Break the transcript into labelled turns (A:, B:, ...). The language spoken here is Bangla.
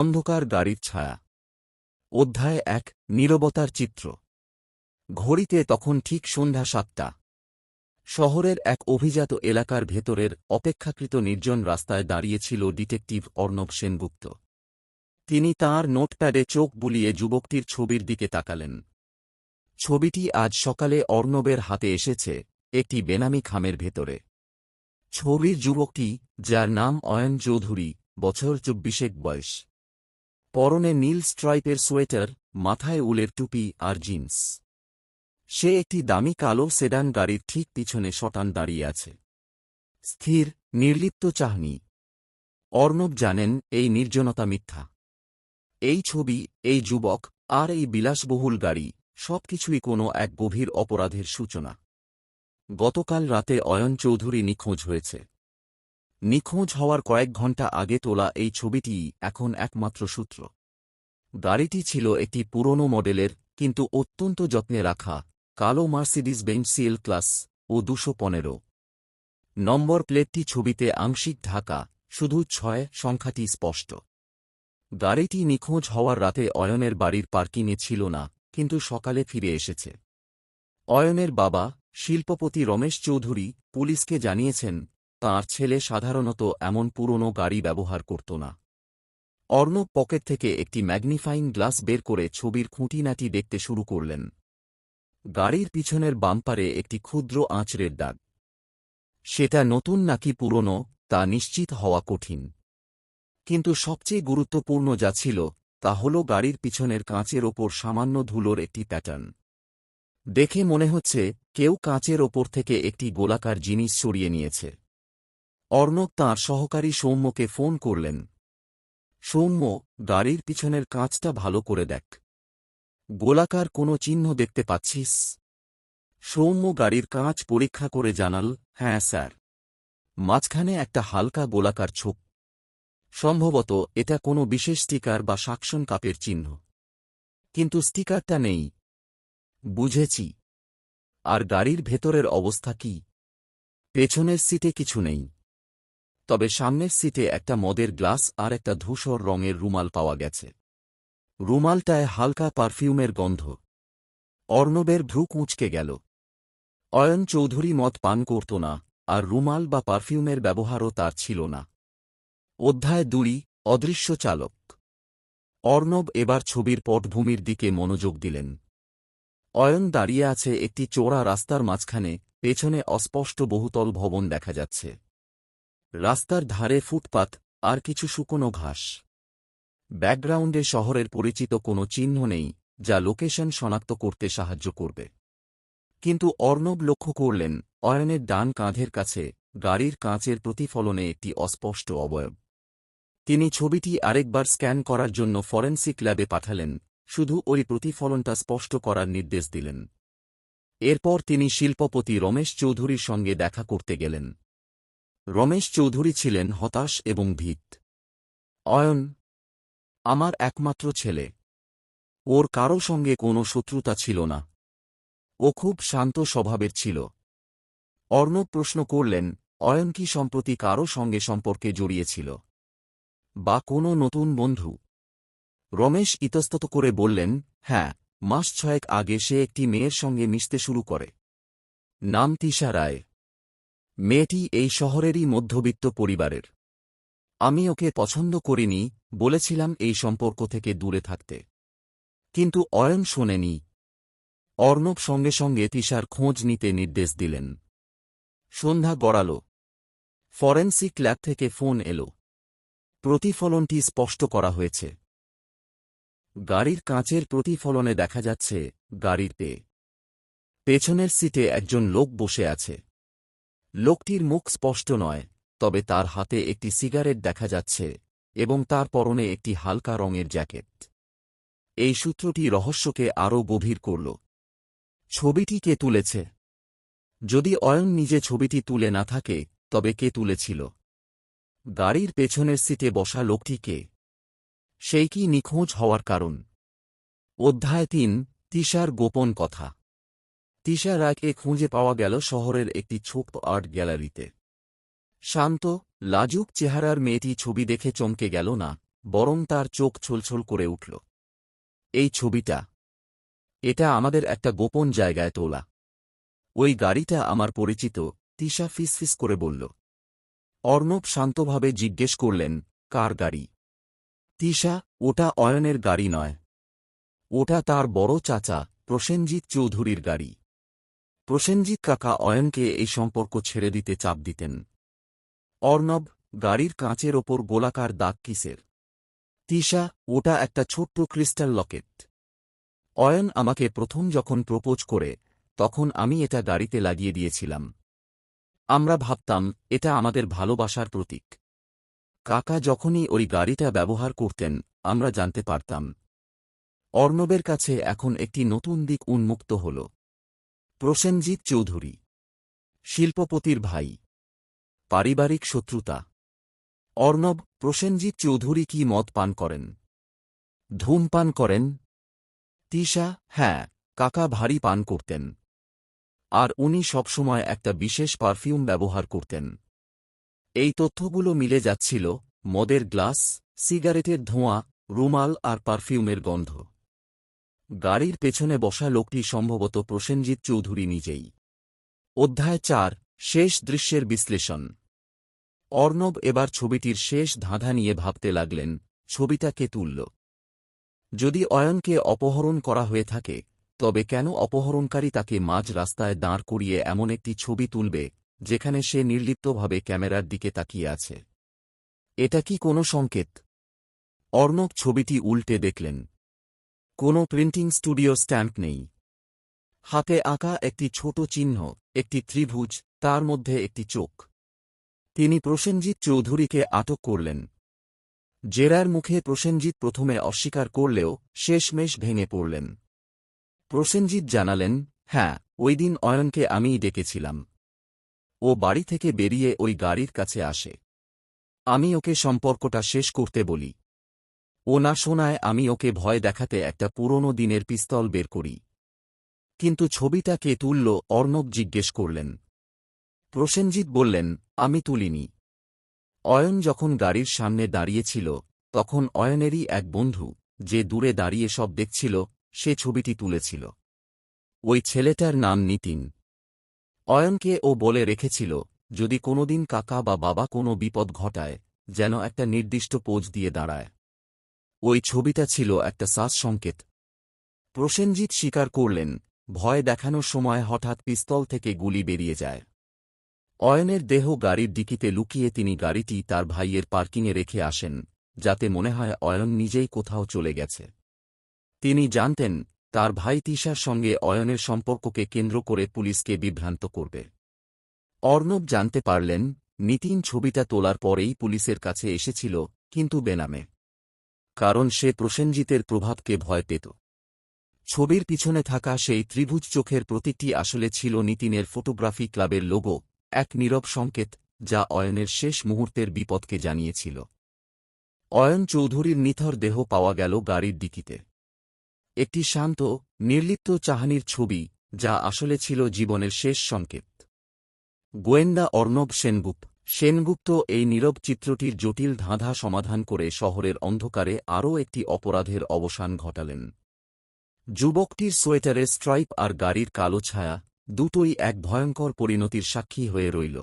A: অন্ধকার গাড়ির ছায়া। অধ্যায় এক, নীরবতার চিত্র। ঘড়িতে তখন ঠিক সন্ধ্যা সাতটা। শহরের এক অভিজাত এলাকার ভেতরের অপেক্ষাকৃত নির্জন রাস্তায় দাঁড়িয়েছিল ডিটেকটিভ অর্ণব সেনগুপ্ত। তিনি তাঁর নোটপ্যাডে চোখ বুলিয়ে যুবকটির ছবির দিকে তাকালেন। ছবিটি আজ সকালে অর্ণবের হাতে এসেছে একটি বেনামি খামের ভেতরে। ছবির যুবকটি, যার নাম অয়ন চৌধুরী, বছর চব্বিশেক বয়স। পরনে নীল স্ট্রাইপের সোয়েটার, মাথায় উলের টুপি আর জিন্স। সে একটি দামি কালো সেডান গাড়ির ঠিক পিছনে শটান দাঁড়িয়ে আছে। স্থির, নির্লিপ্ত চাহনি। অর্ণব জানেন, এই নির্জনতা মিথ্যা। এই ছবি, এই যুবক, আর এই বিলাসবহুল গাড়ি, সবকিছুই কোনো এক গভীর অপরাধের সূচনা। গতকাল রাতে অয়ন চৌধুরী নিখোঁজ হয়েছে। নিখোঁজ হওয়ার কয়েক ঘণ্টা আগে তোলা এই ছবিটি এখন একমাত্র সূত্র। গাড়িটি ছিল একটি পুরনো মডেলের, কিন্তু অত্যন্ত যত্নে রাখা, কালো মার্সিডিস বেঞ্চ সিএল ক্লাস ও দুশো পনেরো। নম্বর প্লেটটি ছবিতে আংশিক ঢাকা, শুধু ছয় সংখ্যাটি স্পষ্ট। গাড়িটি নিখোঁজ হওয়ার রাতে অয়নের বাড়ির পার্কিংয়ে ছিল না, কিন্তু সকালে ফিরে এসেছে। অয়নের বাবা, শিল্পপতি রমেশ চৌধুরী, পুলিশকে জানিয়েছেন তাঁর ছেলে সাধারণত এমন পুরনো গাড়ি ব্যবহার করত না। অর্ণব পকেট থেকে একটি ম্যাগনিফাইং গ্লাস বের করে ছবির খুঁটিনাটি দেখতে শুরু করলেন। গাড়ির পিছনের বাম্পারে একটি ক্ষুদ্র আঁচড়ের দাগ। সেটা নতুন নাকি পুরনো, তা নিশ্চিত হওয়া কঠিন। কিন্তু সবচেয়ে গুরুত্বপূর্ণ যা ছিল, তা হল গাড়ির পিছনের কাঁচের ওপর সামান্য ধুলোর একটি প্যাটার্ন। দেখে মনে হচ্ছে, কেউ কাঁচের ওপর থেকে একটি গোলাকার জিনিস সরিয়ে নিয়েছে। অর্ণব তাঁর সহকারী সৌম্যকে ফোন করলেন। সৌম্য, গাড়ির পিছনের কাঁচটা ভালো করে দেখ। গোলাকার কোনো চিহ্ন দেখতে পাচ্ছিস? সৌম্য গাড়ির কাঁচ পরীক্ষা করে জানাল হ্যাঁ স্যার। মাঝখানে একটা হালকা গোলাকার ছোপ। সম্ভবত এটা কোনো বিশেষ স্টিকার বা সাকশন কাপের চিহ্ন। কিন্তু স্টিকারটা নেই। বুঝেছি। আর গাড়ির ভেতরের অবস্থা কি? পেছনের সিটে কিছু নেই। তবে সামনের সিটে একটা মদের গ্লাস আর একটা ধূসর রঙের রুমাল পাওয়া গেছে। রুমালটায় হালকা পারফিউমের গন্ধ। অর্ণবের ভ্রু কুঁচকে গেল। অয়ন চৌধুরী মদ পান করত না, আর রুমাল বা পারফিউমের ব্যবহারও তার ছিল না। অধ্যায় দুই, অদৃশ্য চালক। অর্ণব এবার ছবির পটভূমির দিকে মনোযোগ দিলেন। অয়ন দাঁড়িয়ে আছে একটি চোরা রাস্তার মাঝখানে, পেছনে অস্পষ্ট বহুতল ভবন দেখা যাচ্ছে। রাস্তার ধারে ফুটপাত, আর কিছু শুকনো ঘাস। ব্যাকগ্রাউন্ডে শহরের পরিচিত কোনো চিহ্ন নেই, যা লোকেশন শনাক্ত করতে সাহায্য করবে। কিন্তু অর্ণব লক্ষ্য করলেন, অয়নের ডান কাঁধের কাছে, গাড়ির কাঁচের প্রতিফলনে একটি অস্পষ্ট অবয়ব। তিনি ছবিটি আরেকবার স্ক্যান করার জন্য ফরেন্সিক ল্যাবে পাঠালেন, শুধু ওই প্রতিফলনটা স্পষ্ট করার নির্দেশ দিলেন। এরপর তিনি শিল্পপতি রমেশ চৌধুরীর সঙ্গে দেখা করতে গেলেন। রমেশ চৌধুরী ছিলেন হতাশ এবং ভীত। অয়ন, আমার একমাত্র ছেলে। ওর কারও সঙ্গে কোনো শত্রুতা ছিল না। ও খুব শান্ত স্বভাবের ছিল। অর্ণব প্রশ্ন করলেন, অয়ন কি সম্প্রতি কারও সঙ্গে সম্পর্কে জড়িয়েছিল? বা কোনো নতুন বন্ধু? রমেশ ইতস্তত করে বললেন হ্যাঁ মাস ছয়েক আগে সে একটি মেয়ের সঙ্গে মিশতে শুরু করে। নাম তিশা রায়। মেয়েটি এই শহরেরই মধ্যবিত্ত পরিবারের। আমি ওকে পছন্দ করিনি, বলেছিলাম এই সম্পর্ক থেকে দূরে থাকতে। কিন্তু অয়ন শোনেনি। অর্ণব সঙ্গে সঙ্গে তিশার খোঁজ নিতে নির্দেশ দিলেন। সন্ধ্যা গড়াল। ফরেন্সিক ল্যাব থেকে ফোন এলো। প্রতিফলনটি স্পষ্ট করা হয়েছে। গাড়ির কাঁচের প্রতিফলনে দেখা যাচ্ছে গাড়িতে পেছনের সিটে একজন লোক বসে আছে। লোকটির মুখ স্পষ্ট নয়, তবে তার হাতে একটি সিগারেট দেখা যাচ্ছে এবং তার পরনে একটি হালকা রঙের জ্যাকেট। এই সূত্রটি রহস্যকে আরও গভীর করল। ছবিটি কে তুলেছে? যদি অয়ন নিজে ছবিটি তুলে না থাকে, তবে কে তুলেছিল? গাড়ির পেছনের সিটে বসা লোকটি কে? সেই কি নিখোঁজ হওয়ার কারণ? অধ্যায় তিন, তিশার গোপন কথা। তিশা রায়কে খুঁজে পাওয়া গেল শহরের একটি ছোট্ট আর্ট গ্যালারিতে। শান্ত, লাজুক চেহারার মেয়েটি ছবি দেখে চমকে গেল না, বরং তার চোখ ছলছল করে উঠল। এই ছবিটা, এটা আমাদের একটা গোপন জায়গায় তোলা। ওই গাড়িটা আমার পরিচিত, তিশা ফিসফিস করে বলল। অর্ণব শান্তভাবে জিজ্ঞেস করলেন, কার গাড়ি? তিশা, ওটা অয়নের গাড়ি নয়। ওটা তার বড় চাচা, প্রসেনজিৎ চৌধুরীর গাড়ি। প্রসেনজিৎ কাকা অয়নকে এই সম্পর্ক ছেড়ে দিতে চাপ দিতেন। অর্ণব, গাড়ির কাঁচের ওপর গোলাকার দাগ কিসের? তিশা, ওটা একটা ছোট্ট ক্রিস্টাল লকেট। অয়ন আমাকে প্রথম যখন প্রপোজ করে, তখন আমি এটা গাড়িতে লাগিয়ে দিয়েছিলাম। আমরা ভাবতাম, এটা আমাদের ভালোবাসার প্রতীক। কাকা যখনই ওই গাড়িটা ব্যবহার করতেন, আমরা জানতে পারতাম। অর্ণবের কাছে এখন একটি নতুন দিক উন্মুক্ত হল। প্রসেনজিৎ চৌধুরী। শিল্পপতির ভাই। পারিবারিক শত্রুতা। অর্ণব, প্রসেনজিৎ চৌধুরী কি মদ পান করেন? ধূমপান করেন? তিশা হ্যাঁ কাকা ভারী পান করতেন। আর উনি সবসময় একটা বিশেষ পারফিউম ব্যবহার করতেন। এই তথ্যগুলো মিলে যাচ্ছিল মদের গ্লাস, সিগারেটের ধোঁয়া, রুমাল আর পারফিউমের গন্ধ। গাড়ির পেছনে বসা লোকটি সম্ভবত প্রসেনজিৎ চৌধুরী নিজেই। অধ্যায় চার, শেষ দৃশ্যের বিশ্লেষণ। অর্ণব এবার ছবিটির শেষ ধাঁধা নিয়ে ভাবতে লাগলেন, ছবিটা কে তুলল? যদি অয়নকে অপহরণ করা হয়ে থাকে, তবে কেন অপহরণকারী তাকে মাঝ রাস্তায় দাঁড় করিয়ে এমন একটি ছবি তুলবে, যেখানে সে নির্লিপ্তভাবে ক্যামেরার দিকে তাকিয়ে আছে? এটা কি কোনো সংকেত? অর্ণব ছবিটি উল্টে দেখলেন। কোনো প্রিন্টিং স্টুডিও স্ট্যাম্প নেই। হাতে আঁকা একটি ছোট চিহ্ন, একটি ত্রিভুজ, তার মধ্যে একটি চোখ। তিনি প্রসেনজিৎ চৌধুরীকে আটক করলেন। জেরার মুখে প্রসেনজিৎ প্রথমে অস্বীকার করলেও শেষমেশ ভেঙে পড়লেন। প্রসেনজিৎ জানালেন হ্যাঁ ওই দিন অয়নকে আমিই ডেকেছিলাম। ও বাড়ি থেকে বেরিয়ে ওই গাড়ির কাছে আসে। আমি ওকে সম্পর্কটা শেষ করতে বলি। ও না শোনায় আমি ওকে ভয় দেখাতে একটা পুরনো দিনের পিস্তল বের করি। কিন্তু ছবিটা কে তুলল অর্ণব জিজ্ঞেস করলেন। প্রসেনজিৎ বললেন, আমি তুলিনি। অয়ন যখন গাড়ির সামনে দাঁড়িয়েছিল, তখন অয়নেরই এক বন্ধু, যে দূরে দাঁড়িয়ে সব দেখছিল, সে ছবিটি তুলেছিল। ওই ছেলেটার নাম নিতিন। অয়নকে ও বলে রেখেছিল, যদি কোনোদিন কাকা বা বাবা কোনো বিপদ ঘটায়, যেন একটা নির্দিষ্ট পোজ দিয়ে দাঁড়ায়। ওই ছবিটা ছিল একটা শ্বাস সংকেত। প্রসেনজিৎ স্বীকার করলেন, ভয় দেখানোর সময় হঠাৎ পিস্তল থেকে গুলি বেরিয়ে যায়। অয়নের দেহ গাড়ির ডিকিতে লুকিয়ে তিনি গাড়িটি তার ভাইয়ের পার্কিংয়ে রেখে আসেন, যাতে মনে হয় অয়ন নিজেই কোথাও চলে গেছে। তিনি জানতেন, তার ভাই তিশার সঙ্গে অয়নের সম্পর্ককে কেন্দ্র করে পুলিশকে বিভ্রান্ত করবে। অর্ণব জানতে পারলেন, নিতিন ছবিটা তোলার পরেই পুলিশের কাছে এসেছিল, কিন্তু বেনামে। কারণ সে প্রসেনজিতের প্রভাবকে ভয় পেত। ছবির পিছনে থাকা সেই ত্রিভুজ চোখের প্রতীকটি আসলে ছিল নিতিনের ফটোগ্রাফি ক্লাবের লোগো, এক নীরব সংকেত, যা অয়নের শেষ মুহূর্তের বিপদকে জানিয়েছিল। অয়ন চৌধুরীর নিথর দেহ পাওয়া গেল গাড়ির দিকিতে একটি শান্ত, নির্লিপ্ত চাহানির ছবি, যা আসলে ছিল জীবনের শেষ সংকেত। গোয়েন্দা অর্ণব সেনগুপ্ত। সেনগুপ্ত এই নীরব চিত্রটির জটিল ধাঁধা সমাধান করে শহরের অন্ধকারে আরও একটি অপরাধের অবসান ঘটালেন। যুবকটির সোয়েটারের স্ট্রাইপ আর গাড়ির কালো ছায়া দুটোই এক ভয়ঙ্কর পরিণতির সাক্ষী হয়ে রইল।